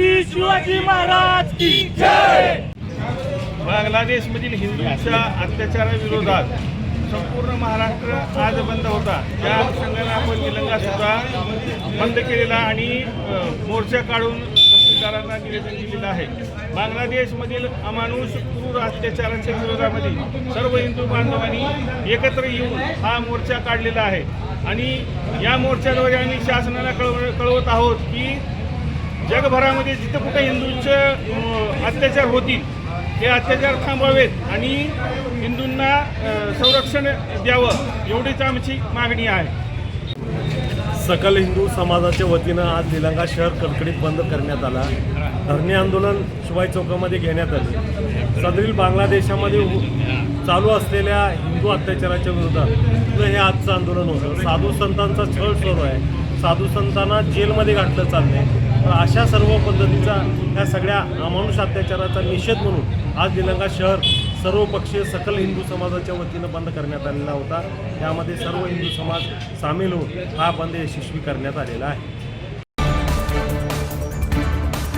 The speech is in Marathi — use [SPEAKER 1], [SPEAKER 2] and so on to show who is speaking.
[SPEAKER 1] छत्रपती शिवाजी महाराज की जय!
[SPEAKER 2] बांगलादेशमधील हिंदूंच्या अत्याचाराविरोधात संपूर्ण महाराष्ट्र आज बंद होता. त्या अनुषंगाने आपण निलंगा सुद्धा बंद केलेला आणि मोर्चा काढून तहसीलदारांना निवेदन दिलेलं आहे. बांगलादेशमधील अमानुष क्रूर अत्याचारांच्या विरोधामध्ये सर्व हिंदू बांधवांनी एकत्र येऊन हा मोर्चा काढलेला आहे. आणि या मोर्चाद्वारे आम्ही शासनाला कळव कळवत आहोत की जगभरामध्ये जिथं कुठे हिंदूंचे अत्याचार होतील हे अत्याचार थांबवावेत आणि हिंदूंना संरक्षण द्यावं एवढीच आमची मागणी आहे.
[SPEAKER 3] सकल हिंदू समाजाच्या वतीनं आज निलंगा शहर कडकडीत बंद करण्यात आला. धरणे आंदोलन शिवाय चौकामध्ये घेण्यात आले. सदरील बांगलादेशामध्ये चालू असलेल्या हिंदू अत्याचाराच्या विरोधात हे आजचं आंदोलन होतं. साधू संतांचा छळ सुरू आहे. साधू संतांना जेलमध्ये घातलं चाललंय. तर अशा सर्व पद्धतीचा या सगळ्या अमानुष अत्याचाराचा निषेध म्हणून आज निलंगा शहर सर्वपक्षीय सकल हिंदू समाजाच्या वतीनं बंद करण्यात आलेला होता. त्यामध्ये सर्व हिंदू समाज सामील होऊन हा बंद यशस्वी करण्यात आलेला आहे.